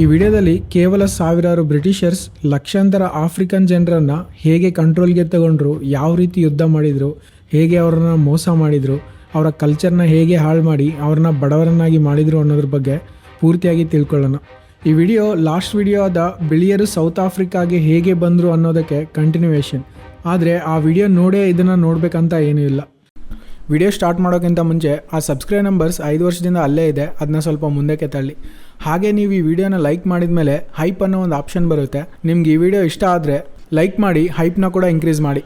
ಈ ವಿಡಿಯೋದಲ್ಲಿ ಕೇವಲ ಸಾವಿರಾರು ಬ್ರಿಟಿಷರ್ಸ್ ಲಕ್ಷಾಂತರ ಆಫ್ರಿಕನ್ ಜನರನ್ನು ಹೇಗೆ ಕಂಟ್ರೋಲ್ಗೆ ತಗೊಂಡ್ರು, ಯಾವ ರೀತಿ ಯುದ್ಧ ಮಾಡಿದ್ರು, ಹೇಗೆ ಅವ್ರನ್ನ ಮೋಸ ಮಾಡಿದ್ರು, ಅವರ ಕಲ್ಚರ್ನ ಹೇಗೆ ಹಾಳು ಮಾಡಿ, ಅವ್ರನ್ನ ಬಡವರನ್ನಾಗಿ ಮಾಡಿದ್ರು ಅನ್ನೋದ್ರ ಬಗ್ಗೆ ಪೂರ್ತಿಯಾಗಿ ತಿಳ್ಕೊಳ್ಳೋಣ. ಈ ವಿಡಿಯೋ ಲಾಸ್ಟ್ ವಿಡಿಯೋ ಆದ ಬಿಳಿಯರು ಸೌತ್ ಆಫ್ರಿಕಾಗೆ ಹೇಗೆ ಬಂದರು ಅನ್ನೋದಕ್ಕೆ ಕಂಟಿನ್ಯೂಯೇಷನ್ ಆದರೆ ಆ ವಿಡಿಯೋ ನೋಡೇ ಇದನ್ನು ನೋಡಬೇಕಂತ ಏನೂ ಇಲ್ಲ. ವಿಡಿಯೋ ಸ್ಟಾರ್ಟ್ ಮಾಡೋಕ್ಕಿಂತ ಮುಂಚೆ ಆ ಸಬ್ಸ್ಕ್ರೈಬ್ ನಂಬರ್ಸ್ ಐದು ವರ್ಷದಿಂದ ಅಲ್ಲೇ ಇದೆ ಅದನ್ನ ಸ್ವಲ್ಪ ಮುಂದಕ್ಕೆ ತಳ್ಳಿ. ಹಾಗೆ ನೀವು ಈ ವಿಡಿಯೋನ ಲೈಕ್ ಮಾಡಿದ ಮೇಲೆ ಹೈಪ್ ಅನ್ನೋ ಒಂದು ಆಪ್ಷನ್ ಬರುತ್ತೆ. ನಿಮ್ಗೆ ಈ ವಿಡಿಯೋ ಇಷ್ಟ ಆದರೆ ಲೈಕ್ ಮಾಡಿ, ಹೈಪ್ನ ಕೂಡ ಇನ್ಕ್ರೀಸ್ ಮಾಡಿ.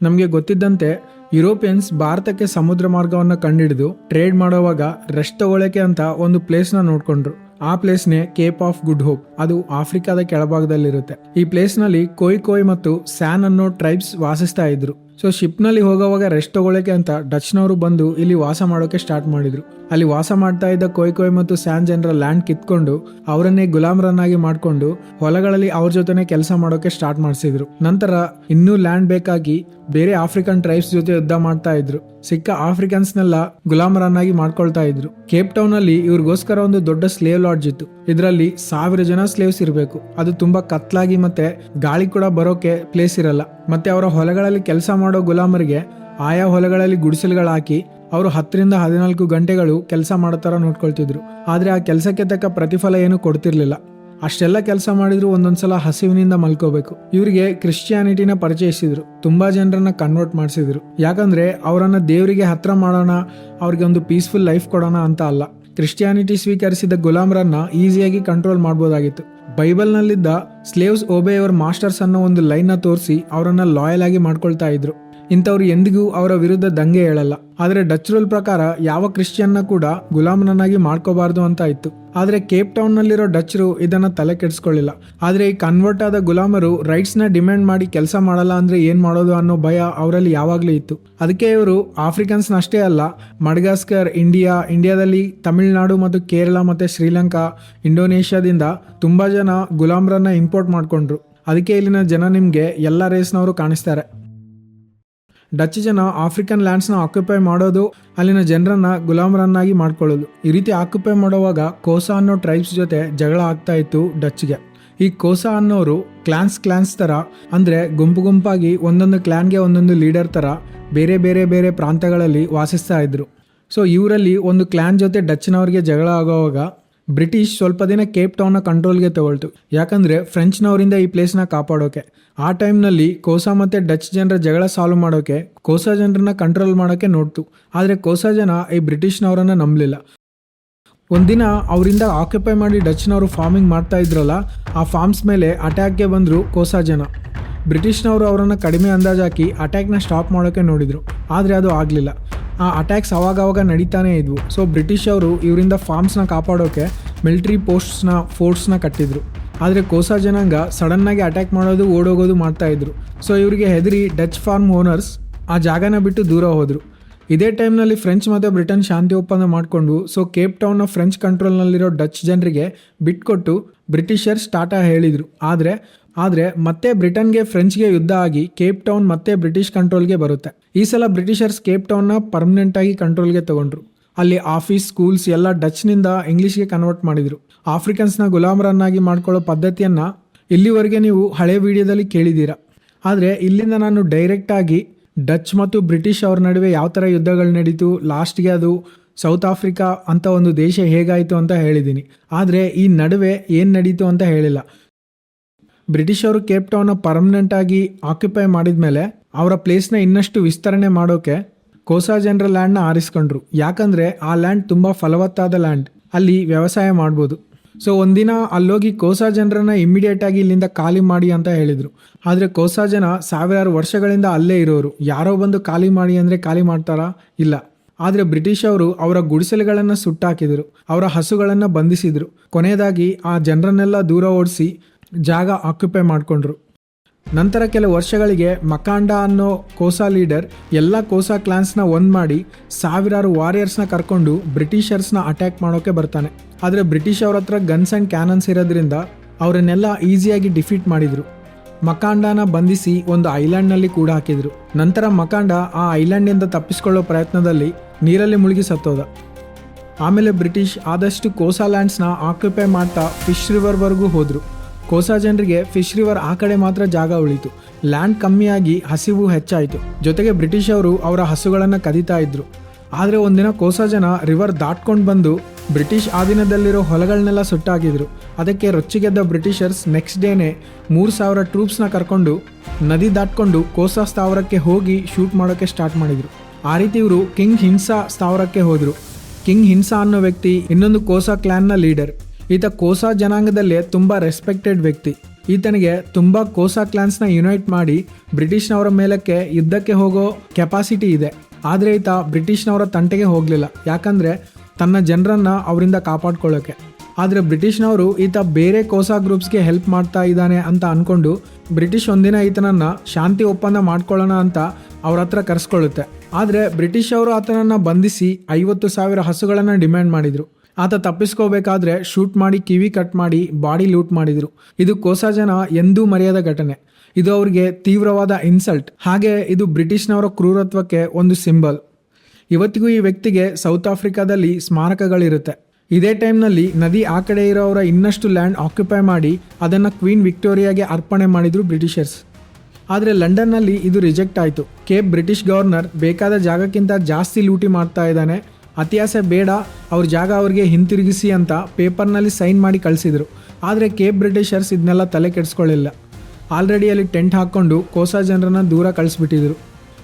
ನಮಗೆ ಗೊತ್ತಿದ್ದಂತೆ ಯುರೋಪಿಯನ್ಸ್ ಭಾರತಕ್ಕೆ ಸಮುದ್ರ ಮಾರ್ಗವನ್ನು ಕಂಡುಹಿಡಿದು ಟ್ರೇಡ್ ಮಾಡೋವಾಗ ರೆಸ್ಟ್ ತಗೊಳ್ಳೋಕೆ ಅಂತ ಒಂದು ಪ್ಲೇಸ್ನ ನೋಡ್ಕೊಂಡ್ರು. ಆ ಪ್ಲೇಸ್ನೇ ಕೇಪ್ ಆಫ್ ಗುಡ್ ಹೋಪ್ ಅದು ಆಫ್ರಿಕಾದ ಕೆಳಭಾಗದಲ್ಲಿರುತ್ತೆ. ಈ ಪ್ಲೇಸ್ನಲ್ಲಿ ಕೋಯ್ ಕೊಯ್ ಮತ್ತು ಸ್ಯಾನ್ ಅನ್ನೋ ಟ್ರೈಬ್ಸ್ ವಾಸಿಸ್ತಾ ಇದ್ರು. ಸೊ ಶಿಪ್ನಲ್ಲಿ ಹೋಗೋವಾಗ ರೆಸ್ಟ್ ತಗೊಳ್ಳೋಕೆ ಅಂತ ಡಚ್ನವರು ಬಂದು ಇಲ್ಲಿ ವಾಸ ಮಾಡೋಕೆ ಸ್ಟಾರ್ಟ್ ಮಾಡಿದ್ರು. ಅಲ್ಲಿ ವಾಸ ಮಾಡ್ತಾ ಇದ್ದ ಕೊಯ್ ಕೊಯ್ ಮತ್ತು ಸ್ಯಾನ್ ಜನರ ಲ್ಯಾಂಡ್ ಕಿತ್ಕೊಂಡು ಅವರನ್ನೇ ಗುಲಾಮರನ್ನಾಗಿ ಮಾಡಿಕೊಂಡು ಹೊಲಗಳಲ್ಲಿ ಅವ್ರ ಜೊತೆನೆ ಕೆಲಸ ಮಾಡೋಕೆ ಸ್ಟಾರ್ಟ್ ಮಾಡಿಸಿದ್ರು. ನಂತರ ಇನ್ನೂ ಲ್ಯಾಂಡ್ ಬೇಕಾಗಿ ಬೇರೆ ಆಫ್ರಿಕನ್ ಟ್ರೈಬ್ಸ್ ಜೊತೆ ಯುದ್ಧ ಮಾಡ್ತಾ ಇದ್ರು. ಸಿಕ್ಕ ಆಫ್ರಿಕನ್ಸ್ನೆಲ್ಲ ಗುಲಾಮರನ್ನಾಗಿ ಮಾಡ್ಕೊಳ್ತಾ ಇದ್ರು. ಕೇಪ್ ಟೌನ್ ಅಲ್ಲಿ ಇವ್ರಿಗೋಸ್ಕರ ಒಂದು ದೊಡ್ಡ ಸ್ಲೇವ್ ಲಾಡ್ಜ್ ಇತ್ತು. ಇದರಲ್ಲಿ ಸಾವಿರ ಜನ ಸ್ಲೇವ್ಸ್ ಇರಬೇಕು. ಅದು ತುಂಬಾ ಕತ್ಲಾಗಿ ಮತ್ತೆ ಗಾಳಿ ಕೂಡ ಬರೋಕೆ ಪ್ಲೇಸ್ ಇರಲ್ಲ. ಮತ್ತೆ ಅವರ ಹೊಲಗಳಲ್ಲಿ ಕೆಲಸ ಮಾಡೋ ಗುಲಾಮರಿಗೆ ಆಯಾ ಹೊಲಗಳಲ್ಲಿ ಗುಡಿಸಲುಗಳು ಹಾಕಿ ಅವರು ಹತ್ತರಿಂದ ಹದಿನಾಲ್ಕು ಗಂಟೆಗಳು ಕೆಲಸ ಮಾಡೋ ಥರ ನೋಡ್ಕೊಳ್ತಿದ್ರು. ಆದರೆ ಆ ಕೆಲಸಕ್ಕೆ ತಕ್ಕ ಪ್ರತಿಫಲ ಏನು ಕೊಡ್ತಿರ್ಲಿಲ್ಲ. ಅಷ್ಟೆಲ್ಲ ಕೆಲಸ ಮಾಡಿದ್ರು ಒಂದೊಂದ್ಸಲ ಹಸಿವಿನಿಂದ ಮಲ್ಕೋಬೇಕು. ಇವರಿಗೆ ಕ್ರಿಶ್ಚಿಯಾನಿಟಿನ ಪರಿಚಯಿಸಿದ್ರು. ತುಂಬಾ ಜನರನ್ನ ಕನ್ವರ್ಟ್ ಮಾಡಿಸಿದ್ರು. ಯಾಕಂದ್ರೆ ಅವರನ್ನ ದೇವರಿಗೆ ಹತ್ರ ಮಾಡೋಣ, ಅವ್ರಿಗೆ ಒಂದು ಪೀಸ್ಫುಲ್ ಲೈಫ್ ಕೊಡೋಣ ಅಂತ ಅಲ್ಲ. ಕ್ರಿಶ್ಚಿಯಾನಿಟಿ ಸ್ವೀಕರಿಸಿದ ಗುಲಾಮ್ರನ್ನ ಈಸಿಯಾಗಿ ಕಂಟ್ರೋಲ್ ಮಾಡ್ಬೋದಾಗಿತ್ತು. ಬೈಬಲ್ನಲ್ಲಿದ್ದ ಸ್ಲೇವ್ಸ್ ಓಬೆ ಅವರ್ ಮಾಸ್ಟರ್ಸ್ ಅನ್ನೋ ಒಂದು ಲೈನ್ನ ತೋರಿಸಿ ಅವರನ್ನ ಲಾಯಲ್ ಆಗಿ ಮಾಡ್ಕೊಳ್ತಾ ಇದ್ರು. ಇಂಥವ್ರು ಎಂದಿಗೂ ಅವರ ವಿರುದ್ಧ ದಂಗೆ ಹೇಳಲ್ಲ. ಆದರೆ ಡಚ್ ರೂಲ್ ಪ್ರಕಾರ ಯಾವ ಕ್ರಿಶ್ಚಿಯನ್ನ ಕೂಡ ಗುಲಾಮನನ್ನಾಗಿ ಮಾಡ್ಕೋಬಾರ್ದು ಅಂತ ಇತ್ತು. ಆದರೆ ಕೇಪ್ ಟೌನ್ ನಲ್ಲಿರೋ ಡಚ್ರು ಇದನ್ನ ತಲೆ ಕೆಡಿಸ್ಕೊಳ್ಳಿಲ್ಲ. ಆದರೆ ಈ ಕನ್ವರ್ಟ್ ಆದ ಗುಲಾಮರು ರೈಟ್ಸ್ನ ಡಿಮ್ಯಾಂಡ್ ಮಾಡಿ ಕೆಲಸ ಮಾಡಲ್ಲ ಅಂದ್ರೆ ಏನ್ ಮಾಡೋದು ಅನ್ನೋ ಭಯ ಅವರಲ್ಲಿ ಯಾವಾಗಲೂ ಇತ್ತು. ಅದಕ್ಕೆ ಇವರು ಆಫ್ರಿಕನ್ಸ್ ಅಷ್ಟೇ ಅಲ್ಲ, ಮಡ್ಗಾಸ್ಕರ್, ಇಂಡಿಯಾ, ಇಂಡಿಯಾದಲ್ಲಿ ತಮಿಳುನಾಡು ಮತ್ತು ಕೇರಳ ಮತ್ತೆ ಶ್ರೀಲಂಕಾ, ಇಂಡೋನೇಷ್ಯಾದಿಂದ ತುಂಬಾ ಜನ ಗುಲಾಮರನ್ನ ಇಂಪೋರ್ಟ್ ಮಾಡ್ಕೊಂಡ್ರು. ಅದಕ್ಕೆ ಇಲ್ಲಿನ ಜನ ನಿಮಗೆ ಎಲ್ಲ ರೇಸ್ನವರು ಕಾಣಿಸ್ತಾರೆ. ಡಚ್ ಜನ ಆಫ್ರಿಕನ್ ಲ್ಯಾಂಡ್ಸ್ನ ಆಕ್ಯುಪೈ ಮಾಡೋದು, ಅಲ್ಲಿನ ಜನರನ್ನ ಗುಲಾಮರನ್ನಾಗಿ ಮಾಡ್ಕೊಳ್ಳೋದು. ಈ ರೀತಿ ಆಕ್ಯುಪೈ ಮಾಡುವಾಗ ಕೋಸಾ ಅನ್ನೋ ಟ್ರೈಬ್ಸ್ ಜೊತೆ ಜಗಳ ಆಗ್ತಾ ಇತ್ತು ಡಚ್ಗೆ ಈ ಕೋಸಾ ಅನ್ನೋರು ಕ್ಲಾನ್ಸ್ ಕ್ಲಾನ್ಸ್ ತರ, ಅಂದ್ರೆ ಗುಂಪು ಗುಂಪಾಗಿ ಒಂದೊಂದು ಕ್ಲಾನ್ಗೆ ಒಂದೊಂದು ಲೀಡರ್ ತರ ಬೇರೆ ಬೇರೆ ಬೇರೆ ಪ್ರಾಂತ್ಯಗಳಲ್ಲಿ ವಾಸಿಸ್ತಾ ಇದ್ರು. ಸೊ ಇವರಲ್ಲಿ ಒಂದು ಕ್ಲಾನ್ ಜೊತೆ ಡಚ್ನವ್ರಿಗೆ ಜಗಳ ಆಗೋವಾಗ ಬ್ರಿಟಿಷ್ ಸ್ವಲ್ಪ ದಿನ ಕೇಪ್ ಟೌನ್ನ ಕಂಟ್ರೋಲ್ಗೆ ತಗೊಳ್ತು. ಯಾಕಂದ್ರೆ ಫ್ರೆಂಚ್ನವರಿಂದ ಈ ಪ್ಲೇಸ್ನ ಕಾಪಾಡೋಕೆ. ಆ ಟೈಮ್ನಲ್ಲಿ ಕೋಸಾ ಮತ್ತೆ ಡಚ್ ಜನರ ಜಗಳ ಸಾಲ್ವ್ ಮಾಡೋಕೆ ಕೋಸಾ ಜನರನ್ನ ಕಂಟ್ರೋಲ್ ಮಾಡೋಕೆ ನೋಡ್ತು. ಆದರೆ ಕೋಸಾ ಜನ ಈ ಬ್ರಿಟಿಷ್ನವರನ್ನು ನಂಬಲಿಲ್ಲ. ಒಂದಿನ ಅವರಿಂದ ಆಕ್ಯುಪೈ ಮಾಡಿ ಡಚ್ನವರು ಫಾರ್ಮಿಂಗ್ ಮಾಡ್ತಾ ಇದ್ರಲ್ಲ, ಆ ಫಾರ್ಮ್ಸ್ ಮೇಲೆ ಅಟ್ಯಾಕ್ಗೆ ಬಂದರು ಕೋಸಾ ಜನ. ಬ್ರಿಟಿಷ್ನವರು ಅವರನ್ನು ಕಡಿಮೆ ಅಂದಾಜು ಹಾಕಿ ಅಟ್ಯಾಕ್ನ ಸ್ಟಾಪ್ ಮಾಡೋಕ್ಕೆ ನೋಡಿದರು. ಆದರೆ ಅದು ಆಗಲಿಲ್ಲ. ಆ ಅಟ್ಯಾಕ್ಸ್ ಅವಾಗವಾಗ ನಡೀತಾನೇ ಇದ್ವು. ಸೊ ಬ್ರಿಟಿಷ್ ಅವರು ಇವರಿಂದ ಫಾರ್ಮ್ಸ್ನ ಕಾಪಾಡೋಕ್ಕೆ ಮಿಲಿಟ್ರಿ ಪೋಸ್ಟ್ಸ್ನ ಫೋರ್ಟ್ಸ್ನ ಕಟ್ಟಿದ್ರು. ಆದರೆ ಕೋಸಾ ಜನಾಂಗ ಸಡನ್ನಾಗಿ ಅಟ್ಯಾಕ್ ಮಾಡೋದು, ಓಡೋಗೋದು ಮಾಡ್ತಾ ಇದ್ರು. ಸೊ ಇವರಿಗೆ ಹೆದರಿ ಡಚ್ ಫಾರ್ಮ್ ಓನರ್ಸ್ ಆ ಜಾಗನ ಬಿಟ್ಟು ದೂರ ಹೋದರು. ಇದೇ ಟೈಮ್ನಲ್ಲಿ ಫ್ರೆಂಚ್ ಮತ್ತು ಬ್ರಿಟನ್ ಶಾಂತಿ ಒಪ್ಪಂದ ಮಾಡಿಕೊಂಡು ಸೊ ಕೇಪ್ ಟೌನ್ನ ಫ್ರೆಂಚ್ ಕಂಟ್ರೋಲ್ನಲ್ಲಿರೋ ಡಚ್ ಜನರಿಗೆ ಬಿಟ್ಕೊಟ್ಟು ಬ್ರಿಟಿಷರ್ಸ್ ಟಾಟಾ ಹೇಳಿದರು. ಆದರೆ ಆದರೆ ಮತ್ತೆ ಬ್ರಿಟನ್ಗೆ ಫ್ರೆಂಚ್ಗೆ ಯುದ್ಧ ಆಗಿ ಕೇಪ್ ಟೌನ್ ಮತ್ತೆ ಬ್ರಿಟಿಷ್ ಕಂಟ್ರೋಲ್ಗೆ ಬರುತ್ತೆ. ಈ ಸಲ ಬ್ರಿಟಿಷರ್ಸ್ ಕೇಪ್ ಟೌನ್ನ ಪರ್ಮನೆಂಟ್ ಆಗಿ ಕಂಟ್ರೋಲ್ಗೆ ತಗೊಂಡ್ರು. ಅಲ್ಲಿ ಆಫೀಸ್, ಸ್ಕೂಲ್ಸ್ ಎಲ್ಲ ಡಚ್ನಿಂದ ಇಂಗ್ಲೀಷ್ಗೆ ಕನ್ವರ್ಟ್ ಮಾಡಿದರು. ಆಫ್ರಿಕನ್ಸ್ನ ಗುಲಾಮರನ್ನಾಗಿ ಮಾಡ್ಕೊಳ್ಳೋ ಪದ್ಧತಿಯನ್ನು ಇಲ್ಲಿವರೆಗೆ ನೀವು ಹಳೆ ವಿಡಿಯೋದಲ್ಲಿ ಕೇಳಿದ್ದೀರಾ. ಆದರೆ ಇಲ್ಲಿಂದ ನಾನು ಡೈರೆಕ್ಟಾಗಿ ಡಚ್ ಮತ್ತು ಬ್ರಿಟಿಷ್ ಅವ್ರ ನಡುವೆ ಯಾವ ಥರ ಯುದ್ಧಗಳು ನಡೀತು, ಲಾಸ್ಟ್ಗೆ ಅದು ಸೌತ್ ಆಫ್ರಿಕಾ ಅಂತ ಒಂದು ದೇಶ ಹೇಗಾಯಿತು ಅಂತ ಹೇಳಿದ್ದೀನಿ. ಆದರೆ ಈ ನಡುವೆ ಏನು ನಡೀತು ಅಂತ ಹೇಳಿಲ್ಲ. ಬ್ರಿಟಿಷ್ ಅವರು ಕೇಪ್ ಟೌನ್ನ ಪರ್ಮನೆಂಟ್ ಆಗಿ ಆಕ್ಯುಪೈ ಮಾಡಿದ ಮೇಲೆ ಅವರ ಪ್ಲೇಸ್ನ ಇನ್ನಷ್ಟು ವಿಸ್ತರಣೆ ಮಾಡೋಕೆ ಕೋಸಾ ಜನರ ಲ್ಯಾಂಡ್ನ ಆರಿಸ್ಕೊಂಡ್ರು. ಯಾಕಂದ್ರೆ ಆ ಲ್ಯಾಂಡ್ ತುಂಬಾ ಫಲವತ್ತಾದ ಲ್ಯಾಂಡ್ ಅಲ್ಲಿ ವ್ಯವಸಾಯ ಮಾಡ್ಬೋದು. ಸೊ ಒಂದಿನ ಅಲ್ಲೋಗಿ ಕೋಸಾ ಜನರನ್ನ ಇಮಿಡಿಯೇಟ್ ಆಗಿ ಇಲ್ಲಿಂದ ಖಾಲಿ ಮಾಡಿ ಅಂತ ಹೇಳಿದ್ರು. ಆದರೆ ಕೋಸಾ ಜನ ಸಾವಿರಾರು ವರ್ಷಗಳಿಂದ ಅಲ್ಲೇ ಇರೋರು. ಯಾರೋ ಬಂದು ಖಾಲಿ ಮಾಡಿ ಅಂದರೆ ಖಾಲಿ ಮಾಡ್ತಾರಾ? ಇಲ್ಲ. ಆದರೆ ಬ್ರಿಟಿಷ್ ಅವರು ಅವರ ಗುಡಿಸಲುಗಳನ್ನು ಸುಟ್ಟಾಕಿದ್ರು. ಅವರ ಹಸುಗಳನ್ನು ಬಂಧಿಸಿದರು. ಕೊನೆಯದಾಗಿ ಆ ಜನರನ್ನೆಲ್ಲ ದೂರ ಓಡಿಸಿ ಜಾಗ ಆಕ್ಯುಪೈ ಮಾಡಿಕೊಂಡ್ರು. ನಂತರ ಕೆಲವು ವರ್ಷಗಳಿಗೆ ಮಕಾಂಡ ಅನ್ನೋ ಕೋಸಾ ಲೀಡರ್ ಎಲ್ಲ ಕೋಸಾ ಕ್ಲಾನ್ಸ್ನ ಒಂದು ಮಾಡಿ ಸಾವಿರಾರು ವಾರಿಯರ್ಸ್ನ ಕರ್ಕೊಂಡು ಬ್ರಿಟಿಷರ್ಸ್ನ ಅಟ್ಯಾಕ್ ಮಾಡೋಕೆ ಬರ್ತಾನೆ. ಆದರೆ ಬ್ರಿಟಿಷ್ ಅವ್ರ ಹತ್ರ ಗನ್ಸ್ ಆ್ಯಂಡ್ ಕ್ಯಾನನ್ಸ್ ಇರೋದ್ರಿಂದ ಅವರನ್ನೆಲ್ಲ ಈಸಿಯಾಗಿ ಡಿಫೀಟ್ ಮಾಡಿದರು. ಮಕಾಂಡನ ಬಂಧಿಸಿ ಒಂದು ಐಲ್ಯಾಂಡ್ನಲ್ಲಿ ಕೂಡ ಹಾಕಿದರು. ನಂತರ ಮಕಾಂಡ ಆ ಐಲ್ಯಾಂಡಿಂದ ತಪ್ಪಿಸ್ಕೊಳ್ಳೋ ಪ್ರಯತ್ನದಲ್ಲಿ ನೀರಲ್ಲಿ ಮುಳುಗಿ ಸತ್ತೋದ. ಆಮೇಲೆ ಬ್ರಿಟಿಷ್ ಆದಷ್ಟು ಕೋಸಾ ಲ್ಯಾಂಡ್ಸ್ನ ಆಕ್ಯುಪೈ ಮಾಡ್ತಾ ಫಿಶ್ ರಿವರ್ವರೆಗೂ ಹೋದರು. ಕೋಸಾ ಜನರಿಗೆ ಫಿಶ್ ರಿವರ್ ಆ ಕಡೆ ಮಾತ್ರ ಜಾಗ ಉಳಿತು. ಲ್ಯಾಂಡ್ ಕಮ್ಮಿಯಾಗಿ ಹಸಿವು ಹೆಚ್ಚಾಯಿತು. ಜೊತೆಗೆ ಬ್ರಿಟಿಷ್ ಅವರು ಅವರ ಹಸುಗಳನ್ನು ಕದಿತಾ ಇದ್ರು. ಆದರೆ ಒಂದಿನ ಕೋಸಾ ಜನ ರಿವರ್ ದಾಟ್ಕೊಂಡು ಬಂದು ಬ್ರಿಟಿಷ್ ಆಧೀನದಲ್ಲಿರೋ ಹೊಲಗಳನ್ನೆಲ್ಲ ಸುಟ್ಟಾಕಿದ್ರು. ಅದಕ್ಕೆ ರೊಚ್ಚಿಗೆದ್ದ ಬ್ರಿಟಿಷರ್ಸ್ ನೆಕ್ಸ್ಟ್ ಡೇನೆ ಮೂರು ಸಾವಿರ ಟ್ರೂಪ್ಸ್ನ ಕರ್ಕೊಂಡು ನದಿ ದಾಟ್ಕೊಂಡು ಕೋಸಾ ಸ್ಥಾವರಕ್ಕೆ ಹೋಗಿ ಶೂಟ್ ಮಾಡೋಕ್ಕೆ ಸ್ಟಾರ್ಟ್ ಮಾಡಿದರು. ಆ ರೀತಿ ಇವರು ಕಿಂಗ್ ಹಿನ್ಸಾ ಸ್ಥಾವರಕ್ಕೆ ಹೋದರು. ಕಿಂಗ್ ಹಿನ್ಸಾ ಅನ್ನೋ ವ್ಯಕ್ತಿ ಇನ್ನೊಂದು ಕೋಸಾ ಕ್ಲಾನ್ನ ಲೀಡರ್. ಈತ ಕೋಸಾ ಜನಾಂಗದಲ್ಲೇ ತುಂಬ ರೆಸ್ಪೆಕ್ಟೆಡ್ ವ್ಯಕ್ತಿ. ಈತನಿಗೆ ತುಂಬ ಕೋಸಾ ಕ್ಲಾನ್ಸ್ನ ಯುನೈಟ್ ಮಾಡಿ ಬ್ರಿಟಿಷ್ನವರ ಮೇಲಕ್ಕೆ ಯುದ್ಧಕ್ಕೆ ಹೋಗೋ ಕೆಪಾಸಿಟಿ ಇದೆ. ಆದರೆ ಈತ ಬ್ರಿಟಿಷ್ನವರ ತಂಟೆಗೆ ಹೋಗಲಿಲ್ಲ. ಯಾಕಂದರೆ ತನ್ನ ಜನರನ್ನು ಅವರಿಂದ ಕಾಪಾಡ್ಕೊಳ್ಳೋಕ್ಕೆ ಆದರೆ ಬ್ರಿಟಿಷ್ನವರು ಈತ ಬೇರೆ ಕೋಸಾ ಗ್ರೂಪ್ಸ್ಗೆ ಹೆಲ್ಪ್ ಮಾಡ್ತಾ ಇದ್ದಾನೆ ಅಂತ ಅಂದ್ಕೊಂಡು ಬ್ರಿಟಿಷ್ ಒಂದಿನ ಈತನನ್ನು ಶಾಂತಿ ಒಪ್ಪಂದ ಮಾಡ್ಕೊಳ್ಳೋಣ ಅಂತ ಅವ್ರ ಹತ್ರ ಕರೆಸ್ಕೊಳ್ಳುತ್ತೆ. ಆದರೆ ಬ್ರಿಟಿಷ್ ಅವರು ಆತನನ್ನು ಬಂಧಿಸಿ ಐವತ್ತು ಸಾವಿರ ಹಸುಗಳನ್ನು ಡಿಮ್ಯಾಂಡ್ ಮಾಡಿದರು. ಆತ ತಪ್ಪಿಸ್ಕೋಬೇಕಾದ್ರೆ ಶೂಟ್ ಮಾಡಿ ಕಿವಿ ಕಟ್ ಮಾಡಿ ಬಾಡಿ ಲೂಟ್ ಮಾಡಿದರು. ಇದು ಕೋಸ ಜನ ಎಂದೂ ಮರೆಯದ ಘಟನೆ. ಇದು ಅವರಿಗೆ ತೀವ್ರವಾದ ಇನ್ಸಲ್ಟ್. ಹಾಗೆ ಇದು ಬ್ರಿಟಿಷ್ನವರ ಕ್ರೂರತ್ವಕ್ಕೆ ಒಂದು ಸಿಂಬಲ್. ಇವತ್ತಿಗೂ ಈ ವ್ಯಕ್ತಿಗೆ ಸೌತ್ ಆಫ್ರಿಕಾದಲ್ಲಿ ಸ್ಮಾರಕಗಳಿರುತ್ತೆ. ಇದೇ ಟೈಮ್ನಲ್ಲಿ ನದಿ ಆ ಕಡೆ ಇರೋವರ ಇನ್ನಷ್ಟು ಲ್ಯಾಂಡ್ ಆಕ್ಯುಪೈ ಮಾಡಿ ಅದನ್ನು ಕ್ವೀನ್ ವಿಕ್ಟೋರಿಯಾಗೆ ಅರ್ಪಣೆ ಮಾಡಿದರು ಬ್ರಿಟಿಷರ್ಸ್. ಆದರೆ ಲಂಡನ್ನಲ್ಲಿ ಇದು ರಿಜೆಕ್ಟ್ ಆಯಿತು. ಕೇಪ್ ಬ್ರಿಟಿಷ್ ಗವರ್ನರ್ ಬೇಕಾದ ಜಾಗಕ್ಕಿಂತ ಜಾಸ್ತಿ ಲೂಟಿ ಮಾಡ್ತಾ ಇದ್ದಾನೆ. ಅತ್ಯಾಸೆ ಬೇಡ, ಅವ್ರ ಜಾಗ ಅವ್ರಿಗೆ ಹಿಂತಿರುಗಿಸಿ ಅಂತ ಪೇಪರ್ನಲ್ಲಿ ಸೈನ್ ಮಾಡಿ ಕಳಿಸಿದ್ರು. ಆದರೆ ಕೇಪ್ ಬ್ರಿಟಿಷರ್ಸ್ ಇದನ್ನೆಲ್ಲ ತಲೆ ಕೆಡಿಸ್ಕೊಳ್ಳಿಲ್ಲ ಆಲ್ರೆಡಿ ಅಲ್ಲಿ ಟೆಂಟ್ ಹಾಕ್ಕೊಂಡು ಕೋಸಾ ಜನರನ್ನ ದೂರ ಕಳಿಸ್ಬಿಟ್ಟಿದ್ರು.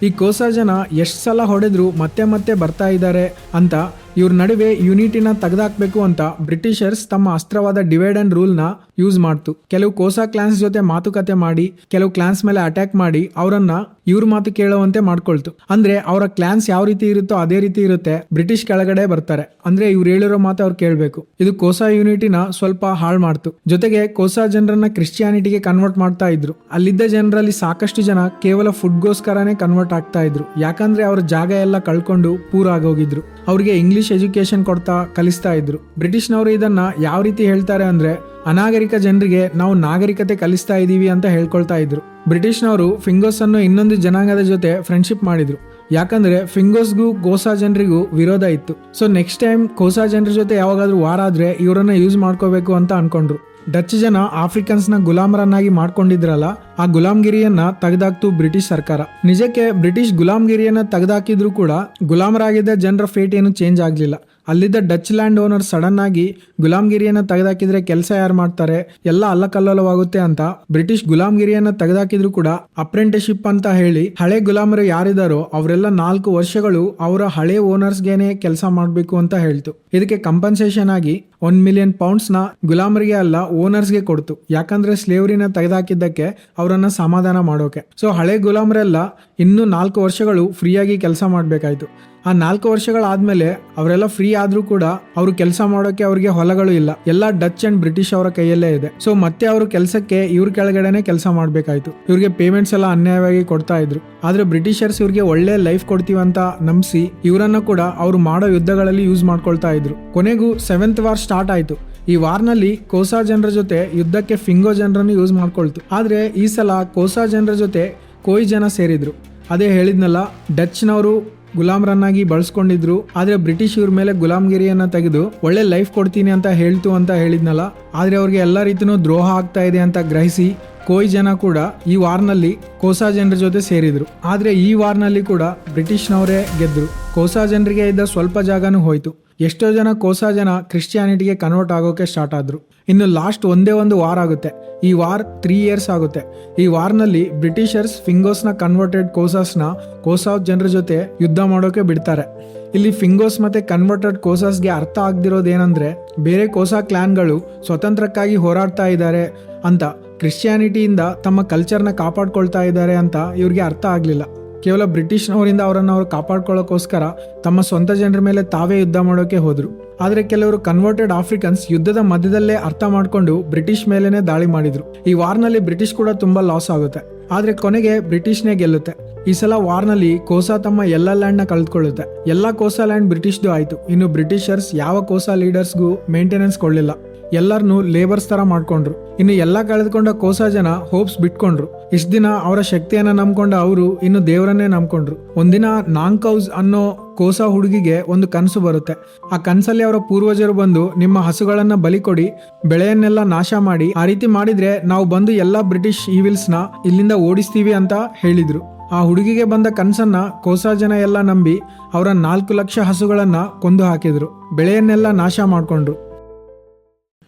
ಈ ಕೋಸಾ ಜನ ಎಷ್ಟು ಸಲ ಹೊಡೆದ್ರು ಮತ್ತೆ ಮತ್ತೆ ಬರ್ತಾ ಇದ್ದಾರೆ ಅಂತ ಇವ್ರ ನಡುವೆ ಯುನಿಟಿನ ತೆಗೆದಾಕ್ಬೇಕು ಅಂತ ಬ್ರಿಟಿಷರ್ಸ್ ತಮ್ಮ ಅಸ್ತ್ರವಾದ ಡಿವೈಡ್ ಅಂಡ್ ರೂಲ್ನ ಯೂಸ್ ಮಾಡ್ತು. ಕೆಲವು ಕೋಸಾ ಕ್ಲಾನ್ಸ್ ಜೊತೆ ಮಾತುಕತೆ ಮಾಡಿ, ಕೆಲವು ಕ್ಲಾನ್ಸ್ ಮೇಲೆ ಅಟ್ಯಾಕ್ ಮಾಡಿ ಅವರನ್ನ ಇವ್ರ ಮಾತು ಕೇಳುವಂತೆ ಮಾಡ್ಕೊಳ್ತು. ಅಂದ್ರೆ ಅವರ ಕ್ಲಾನ್ಸ್ ಯಾವ ರೀತಿ ಇರುತ್ತೋ ಅದೇ ರೀತಿ ಇರುತ್ತೆ, ಬ್ರಿಟಿಷ್ ಕೆಳಗಡೆ ಬರ್ತಾರೆ. ಅಂದ್ರೆ ಇವ್ರು ಹೇಳಿರೋ ಮಾತು ಅವ್ರು ಕೇಳಬೇಕು. ಇದು ಕೋಸಾ ಯೂನಿಟಿನ ಸ್ವಲ್ಪ ಹಾಳು ಮಾಡ್ತು. ಜೊತೆಗೆ ಕೋಸಾ ಜನರನ್ನ ಕ್ರಿಶ್ಚಿಯಾನಿಟಿಗೆ ಕನ್ವರ್ಟ್ ಮಾಡ್ತಾ ಇದ್ರು. ಅಲ್ಲಿದ್ದ ಜನರಲ್ಲಿ ಸಾಕಷ್ಟು ಜನ ಕೇವಲ ಫುಡ್ಗೋಸ್ಕರನೇ ಕನ್ವರ್ಟ್ ಆಗ್ತಾ ಇದ್ರು. ಯಾಕಂದ್ರೆ ಅವ್ರ ಜಾಗ ಎಲ್ಲ ಕಳ್ಕೊಂಡು ಪೂರ ಆಗೋಗಿದ್ರು. ಅವ್ರಿಗೆ ಇಂಗ್ಲಿಷ್ ಎಜುಕೇಶನ್ ಕೊಡ್ತಾ ಕಲಿಸ್ತಾ ಇದ್ರು. ಬ್ರಿಟಿಷ್ನವರು ಇದನ್ನ ಯಾವ ರೀತಿ ಹೇಳ್ತಾರೆ ಅಂದ್ರೆ, ಅನಾಗರಿಕ ಜನರಿಗೆ ನಾವು ನಾಗರಿಕತೆ ಕಲಿಸ್ತಾ ಇದ್ದೀವಿ ಅಂತ ಹೇಳ್ಕೊಳ್ತಾ ಇದ್ರು. ಬ್ರಿಟಿಷ್ನವರು ಫಿಂಗೋಸ್ ಅನ್ನು ಇನ್ನೊಂದು ಜನಾಂಗದ ಜೊತೆ ಫ್ರೆಂಡ್ಶಿಪ್ ಮಾಡಿದ್ರು. ಯಾಕಂದ್ರೆ ಫಿಂಗೋಸ್ಗೂ ಕೋಸಾ ಜನರಿಗೂ ವಿರೋಧ ಇತ್ತು. ಸೊ ನೆಕ್ಸ್ಟ್ ಟೈಮ್ ಕೋಸಾ ಜನರ ಜೊತೆ ಯಾವಾಗಾದ್ರೂ ವಾರ ಆದ್ರೆ ಇವರನ್ನ ಯೂಸ್ ಮಾಡ್ಕೋಬೇಕು ಅಂತ ಅನ್ಕೊಂಡ್ರು. ಡಚ್ ಜನ ಆಫ್ರಿಕನ್ಸ್ನ ಗುಲಾಮರನ್ನಾಗಿ ಮಾಡ್ಕೊಂಡಿದ್ರಲ್ಲ, ಆ ಗುಲಾಮ್ಗಿರಿಯನ್ನ ತೆಗೆದಾಕ್ತು ಬ್ರಿಟಿಷ್ ಸರ್ಕಾರ. ನಿಜಕ್ಕೆ ಬ್ರಿಟಿಷ್ ಗುಲಾಮ್ಗಿರಿಯನ್ನ ತೆಗೆದಾಕಿದ್ರು ಕೂಡ ಗುಲಾಮರಾಗಿದ್ದ ಜನರ ಫೇಟ್ ಏನು ಚೇಂಜ್ ಆಗಲಿಲ್ಲ. ಅಲ್ಲಿದ್ದ ಡಚ್ ಲ್ಯಾಂಡ್ ಓನರ್ ಸಡನ್ ಆಗಿ ಗುಲಾಮ್ಗಿರಿಯನ್ನು ತೆಗೆದಾಕಿದ್ರೆ ಕೆಲಸ ಯಾರು ಮಾಡ್ತಾರೆ, ಎಲ್ಲ ಅಲ್ಲಕಲ್ಲೋಲವಾಗುತ್ತೆ ಅಂತ ಬ್ರಿಟಿಷ್ ಗುಲಾಮ್ಗಿರಿಯನ್ನು ತೆಗೆದಾಕಿದ್ರು ಕೂಡ ಅಪ್ರೆಂಟಿಶಿಪ್ ಅಂತ ಹೇಳಿ ಹಳೆ ಗುಲಾಮರು ಯಾರಿದಾರೋ ಅವರೆಲ್ಲ ನಾಲ್ಕು ವರ್ಷಗಳು ಅವರ ಹಳೆ ಓನರ್ಸ್ಗೇನೆ ಕೆಲಸ ಮಾಡಬೇಕು ಅಂತ ಹೇಳ್ತು. ಇದಕ್ಕೆ ಕಂಪನ್ಸೇಷನ್ ಆಗಿ ಒನ್ ಮಿಲಿಯನ್ ಪೌಂಡ್ಸ್ನ ಗುಲಾಮರಿಗೆ ಅಲ್ಲ ಓನರ್ಸ್ಗೆ ಕೊಡ್ತು. ಯಾಕಂದ್ರೆ ಸ್ಲೇವರಿನ ತೆಗೆದಾಕಿದ್ದಕ್ಕೆ ಅವರನ್ನ ಸಮಾಧಾನ ಮಾಡೋಕೆ. ಸೊ ಹಳೆ ಗುಲಾಮರೆಲ್ಲ ಇನ್ನೂ ನಾಲ್ಕು ವರ್ಷಗಳು ಫ್ರೀಯಾಗಿ ಕೆಲಸ ಮಾಡಬೇಕಾಯ್ತು. ಆ ನಾಲ್ಕು ವರ್ಷಗಳಾದ್ಮೇಲೆ ಅವರೆಲ್ಲ ಫ್ರೀ ಆದ್ರೂ ಕೂಡ ಅವರು ಕೆಲಸ ಮಾಡೋಕೆ ಅವ್ರಿಗೆ ಹೊಲಗಳು ಇಲ್ಲ. ಎಲ್ಲ ಡಚ್ ಅಂಡ್ ಬ್ರಿಟಿಷ್ ಅವರ ಕೈಯಲ್ಲೇ ಇದೆ. ಸೊ ಮತ್ತೆ ಅವರು ಕೆಲಸಕ್ಕೆ ಇವ್ರ ಕೆಳಗಡೆನೆ ಕೆಲಸ ಮಾಡಬೇಕಾಯ್ತು. ಇವ್ರಿಗೆ ಪೇಮೆಂಟ್ಸ್ ಎಲ್ಲ ಅನ್ಯಾಯವಾಗಿ ಕೊಡ್ತಾ ಇದ್ರು. ಆದ್ರೆ ಬ್ರಿಟಿಷರ್ಸ್ ಇವ್ರಿಗೆ ಒಳ್ಳೆ ಲೈಫ್ ಕೊಡ್ತೀವಂತ ನಂಬಿಸಿ ಇವರನ್ನ ಕೂಡ ಅವ್ರು ಮಾಡೋ ಯುದ್ಧಗಳಲ್ಲಿ ಯೂಸ್ ಮಾಡ್ಕೊಳ್ತಾ ಇದ್ರು. ಕೊನೆಗೂ ಸೆವೆಂತ್ ವಾರ್ ಸ್ಟಾರ್ಟ್ ಆಯ್ತು. ಈ ವಾರ್ನಲ್ಲಿ ಕೋಸಾ ಜನರ ಜೊತೆ ಯುದ್ಧಕ್ಕೆ ಫಿಂಗೋ ಜನರನ್ನು ಯೂಸ್ ಮಾಡ್ಕೊಳ್ತು. ಆದ್ರೆ ಈ ಸಲ ಕೋಸಾ ಜನರ ಜೊತೆ ಕೋಯಿ ಜನ ಸೇರಿದ್ರು. ಅದೇ ಹೇಳಿದ್ನಲ್ಲ ಡಚ್ನವರು ಗುಲಾಮ್ರನ್ನಾಗಿ ಬಳಸ್ಕೊಂಡಿದ್ರು, ಆದ್ರೆ ಬ್ರಿಟಿಷ್ ಇವ್ರ ಮೇಲೆ ಗುಲಾಮ್ಗಿರಿಯನ್ನ ತೆಗೆದು ಒಳ್ಳೆ ಲೈಫ್ ಕೊಡ್ತೀನಿ ಅಂತ ಹೇಳ್ತು ಅಂತ ಹೇಳಿದ್ನಲ್ಲ, ಆದ್ರೆ ಅವ್ರಿಗೆ ಎಲ್ಲ ರೀತಿನೂ ದ್ರೋಹ ಆಗ್ತಾ ಇದೆ ಅಂತ ಗ್ರಹಿಸಿ ಕೋಯ್ ಜನ ಕೂಡ ಈ ವಾರ್ನಲ್ಲಿ ಕೋಸಾ ಜನರ ಜೊತೆ ಸೇರಿದ್ರು. ಆದ್ರೆ ಈ ವಾರ್ನಲ್ಲಿ ಕೂಡ ಬ್ರಿಟಿಷ್ನವರೇ ಗೆದ್ರು. ಕೋಸಾ ಜನರಿಗೆ ಇದ್ದ ಸ್ವಲ್ಪ ಜಾಗನೂ ಹೋಯ್ತು. ಎಷ್ಟೋ ಜನ ಕೋಸಾ ಜನ ಕ್ರಿಶ್ಚಿಯಾನಿಟಿಗೆ ಕನ್ವರ್ಟ್ ಆಗೋಕೆ ಸ್ಟಾರ್ಟ್ ಆದರು. ಇನ್ನು ಲಾಸ್ಟ್ ಒಂದೇ ಒಂದು ವಾರ್ ಆಗುತ್ತೆ. ಈ ವಾರ್ ತ್ರೀ ಇಯರ್ಸ್ ಆಗುತ್ತೆ. ಈ ವಾರ್ನಲ್ಲಿ ಬ್ರಿಟಿಷರ್ಸ್ ಫಿಂಗೋಸ್ನ ಕನ್ವರ್ಟೆಡ್ ಕೋಸಾಸ್ನ ಕೋಸಾ ಜನರ ಜೊತೆ ಯುದ್ಧ ಮಾಡೋಕೆ ಬಿಡ್ತಾರೆ. ಇಲ್ಲಿ ಫಿಂಗೋಸ್ ಮತ್ತೆ ಕನ್ವರ್ಟೆಡ್ ಕೋಸಾಸ್ಗೆ ಅರ್ಥ ಆಗ್ದಿರೋದೇನಂದ್ರೆ ಬೇರೆ ಕೋಸಾ ಕ್ಲಾನ್ಗಳು ಸ್ವತಂತ್ರಕ್ಕಾಗಿ ಹೋರಾಡ್ತಾ ಇದ್ದಾರೆ ಅಂತ, ಕ್ರಿಶ್ಚಿಯಾನಿಟಿಯಿಂದ ತಮ್ಮ ಕಲ್ಚರ್ನ ಕಾಪಾಡ್ಕೊಳ್ತಾ ಇದ್ದಾರೆ ಅಂತ ಇವ್ರಿಗೆ ಅರ್ಥ ಆಗಲಿಲ್ಲ. ಕೇವಲ ಬ್ರಿಟಿಷ್ನವರಿಂದ ಅವರನ್ನು ಅವರು ಕಾಪಾಡ್ಕೊಳ್ಳೋಕ್ಕೋಸ್ಕರ ತಮ್ಮ ಸ್ವಂತ ಜನರ ಮೇಲೆ ತಾವೇ ಯುದ್ಧ ಮಾಡೋಕೆ ಹೋದರು. ಆದರೆ ಕೆಲವರು ಕನ್ವರ್ಟೆಡ್ ಆಫ್ರಿಕನ್ಸ್ ಯುದ್ಧದ ಮಧ್ಯದಲ್ಲೇ ಅರ್ಥ ಮಾಡಿಕೊಂಡು ಬ್ರಿಟಿಷ್ ಮೇಲೇನೆ ದಾಳಿ ಮಾಡಿದ್ರು. ಈ ವಾರ್ನಲ್ಲಿ ಬ್ರಿಟಿಷ್ ಕೂಡ ತುಂಬಾ ಲಾಸ್ ಆಗುತ್ತೆ. ಆದರೆ ಕೊನೆಗೆ ಬ್ರಿಟಿಷ್ನೇ ಗೆಲ್ಲುತ್ತೆ. ಈ ಸಲ ವಾರ್ನಲ್ಲಿ ಕೋಸಾ ತಮ್ಮ ಎಲ್ಲ ಲ್ಯಾಂಡ್ನ ಕಳೆದುಕೊಳ್ಳುತ್ತೆ. ಎಲ್ಲ ಕೋಸಾ ಲ್ಯಾಂಡ್ ಬ್ರಿಟಿಷ್ದು ಆಯಿತು. ಇನ್ನು ಬ್ರಿಟಿಷರ್ಸ್ ಯಾವ ಕೋಸಾ ಲೀಡರ್ಸ್ಗೂ ಮೇಂಟೆನೆನ್ಸ್ ಕೊಡ್ಲಿಲ್ಲ. ಎಲ್ಲರನ್ನೂ ಲೇಬರ್ಸ್ ತರ ಮಾಡ್ಕೊಂಡ್ರು. ಇನ್ನು ಎಲ್ಲ ಕಳೆದುಕೊಂಡ ಕೋಸಾ ಜನ ಹೋಪ್ಸ್ ಬಿಟ್ಕೊಂಡ್ರು. ಇಷ್ಟ ದಿನ ಅವರ ಶಕ್ತಿಯನ್ನ ನಂಬ್ಕೊಂಡ ಅವರು ಇನ್ನು ದೇವರನ್ನೇ ನಂಬ್ಕೊಂಡ್ರು. ಒಂದಿನ ನಾಂಕೌಸ್ ಅನ್ನೋ ಕೋಸ ಹುಡುಗಿಗೆ ಒಂದು ಕನಸು ಬರುತ್ತೆ. ಆ ಕನಸಲ್ಲಿ ಅವರ ಪೂರ್ವಜರು ಬಂದು ನಿಮ್ಮ ಹಸುಗಳನ್ನ ಬಲಿ ಕೊಡಿ, ಬೆಳೆಯನ್ನೆಲ್ಲ ನಾಶ ಮಾಡಿ, ಆ ರೀತಿ ಮಾಡಿದ್ರೆ ನಾವು ಬಂದು ಎಲ್ಲಾ ಬ್ರಿಟಿಷ್ ಈವಿಲ್ಸ್ನ ಇಲ್ಲಿಂದ ಓಡಿಸ್ತೀವಿ ಅಂತ ಹೇಳಿದ್ರು. ಆ ಹುಡುಗಿಗೆ ಬಂದ ಕನಸನ್ನ ಕೋಸಾ ಜನ ಎಲ್ಲ ನಂಬಿ ಅವರ ನಾಲ್ಕು ಲಕ್ಷ ಹಸುಗಳನ್ನ ಕೊಂದು ಹಾಕಿದ್ರು. ಬೆಳೆಯನ್ನೆಲ್ಲ ನಾಶ ಮಾಡ್ಕೊಂಡ್ರು.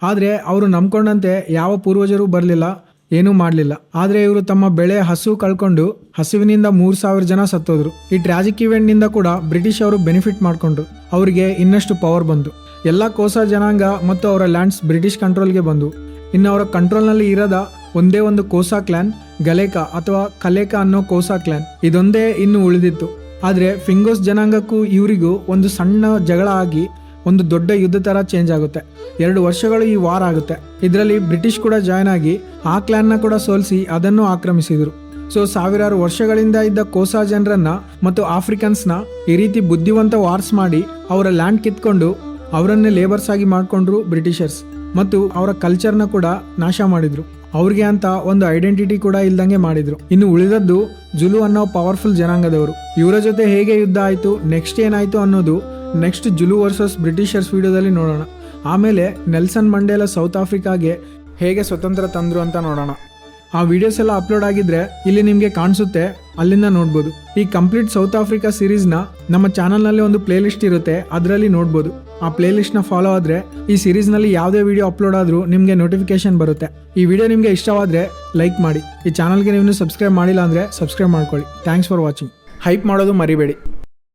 ಆದರೆ ಅವರು ನಂಬ್ಕೊಂಡಂತೆ ಯಾವ ಪೂರ್ವಜರು ಬರಲಿಲ್ಲ, ಏನೂ ಮಾಡಲಿಲ್ಲ. ಆದರೆ ಇವರು ತಮ್ಮ ಬೆಳೆ ಹಸು ಕಳ್ಕೊಂಡು ಹಸುವಿನಿಂದ ಮೂರು ಸಾವಿರ ಜನ ಸತ್ತೋದ್ರು. ಈ ಟ್ರಾಜಿಕ್ ಇವೆಂಟ್ನಿಂದ ಕೂಡ ಬ್ರಿಟಿಷ್ ಅವರು ಬೆನಿಫಿಟ್ ಮಾಡಿಕೊಂಡ್ರು. ಅವರಿಗೆ ಇನ್ನಷ್ಟು ಪವರ್ ಬಂತು ಎಲ್ಲ ಕೋಸಾ ಜನಾಂಗ ಮತ್ತು ಅವರ ಲ್ಯಾಂಡ್ಸ್ ಬ್ರಿಟಿಷ್ ಕಂಟ್ರೋಲ್ಗೆ ಬಂದು. ಇನ್ನು ಅವರ ಕಂಟ್ರೋಲ್ನಲ್ಲಿ ಇರದ ಒಂದೇ ಒಂದು ಕೋಸಾ ಕ್ಲಾನ್ ಗಲೇಕ ಅಥವಾ ಕಲೇಕ ಅನ್ನೋ ಕೋಸಾ ಕ್ಲಾನ್ ಇದೊಂದೇ ಇನ್ನು ಉಳಿದಿತ್ತು. ಆದರೆ ಫಿಂಗೋಸ್ ಜನಾಂಗಕ್ಕೂ ಇವರಿಗೂ ಒಂದು ಸಣ್ಣ ಜಗಳ ಆಗಿ ಒಂದು ದೊಡ್ಡ ಯುದ್ಧ ಥರ ಚೇಂಜ್ ಆಗುತ್ತೆ. ಎರಡು ವರ್ಷಗಳು ಈ ವಾರ್ ಆಗುತ್ತೆ. ಇದರಲ್ಲಿ ಬ್ರಿಟಿಷ್ ಕೂಡ ಜಾಯ್ನ್ ಆಗಿ ಆ ಕ್ಲಾನ್ನ ಕೂಡ ಸೋಲಿಸಿ ಅದನ್ನು ಆಕ್ರಮಿಸಿದರು. ಸೊ ಸಾವಿರಾರು ವರ್ಷಗಳಿಂದ ಇದ್ದ ಕೋಸಾ ಜನರನ್ನ ಮತ್ತು ಆಫ್ರಿಕನ್ಸ್ನ ಈ ರೀತಿ ಬುದ್ಧಿವಂತ ವಾರ್ಸ್ ಮಾಡಿ ಅವರ ಲ್ಯಾಂಡ್ ಕಿತ್ಕೊಂಡು ಅವರನ್ನೇ ಲೇಬರ್ಸ್ ಆಗಿ ಮಾಡಿಕೊಂಡ್ರು ಬ್ರಿಟಿಷರ್ಸ್ ಮತ್ತು ಅವರ ಕಲ್ಚರ್ನ ಕೂಡ ನಾಶ ಮಾಡಿದ್ರು. ಅವ್ರಿಗೆ ಅಂತ ಒಂದು ಐಡೆಂಟಿಟಿ ಕೂಡ ಇಲ್ದಂಗೆ ಮಾಡಿದ್ರು. ಇನ್ನು ಉಳಿದದ್ದು ಜುಲು ಅನ್ನೋ ಪವರ್ಫುಲ್ ಜನಾಂಗದವರು. ಇವರ ಜೊತೆ ಹೇಗೆ ಯುದ್ಧ ಆಯಿತು ನೆಕ್ಸ್ಟ್ ಏನಾಯ್ತು ಅನ್ನೋದು ನೆಕ್ಸ್ಟ್ ಜುಲು ವರ್ಸಸ್ ಬ್ರಿಟಿಷರ್ಸ್ ವಿಡಿಯೋದಲ್ಲಿ ನೋಡೋಣ. ಆಮೇಲೆ ನೆಲ್ಸನ್ ಮಂಡೇಲ ಸೌತ್ ಆಫ್ರಿಕಾಗೆ ಹೇಗೆ ಸ್ವತಂತ್ರ ತಂದ್ರು ಅಂತ ನೋಡೋಣ. ಆ ವಿಡಿಯೋಸ್ ಎಲ್ಲ ಅಪ್ಲೋಡ್ ಆಗಿದ್ರೆ ಇಲ್ಲಿ ನಿಮಗೆ ಕಾಣಿಸುತ್ತೆ, ಅಲ್ಲಿಂದ ನೋಡ್ಬೋದು. ಈ ಕಂಪ್ಲೀಟ್ ಸೌತ್ ಆಫ್ರಿಕಾ ಸೀರೀಸ್ನ ನಮ್ಮ ಚಾನಲ್ನಲ್ಲಿ ಒಂದು ಪ್ಲೇ ಲಿಸ್ಟ್ ಇರುತ್ತೆ, ಅದರಲ್ಲಿ ನೋಡ್ಬೋದು. ಆ ಪ್ಲೇ ಲಿಸ್ಟ್ನ ಫಾಲೋ ಆದರೆ ಈ ಸೀರೀಸ್ನಲ್ಲಿ ಯಾವುದೇ ವಿಡಿಯೋ ಅಪ್ಲೋಡ್ ಆದರೂ ನಿಮಗೆ ನೋಟಿಫಿಕೇಶನ್ ಬರುತ್ತೆ. ಈ ವಿಡಿಯೋ ನಿಮಗೆ ಇಷ್ಟವಾದರೆ ಲೈಕ್ ಮಾಡಿ. ಈ ಚಾನಲ್ಗೆ ನೀವು ಸಬ್ಸ್ಕ್ರೈಬ್ ಮಾಡಿಲ್ಲ ಅಂದರೆ ಸಬ್ಸ್ಕ್ರೈಬ್ ಮಾಡ್ಕೊಳ್ಳಿ. ಥ್ಯಾಂಕ್ಸ್ ಫಾರ್ ವಾಚಿಂಗ್ ಹೈಪ್ ಮಾಡೋದು ಮರಿಬೇಡಿ.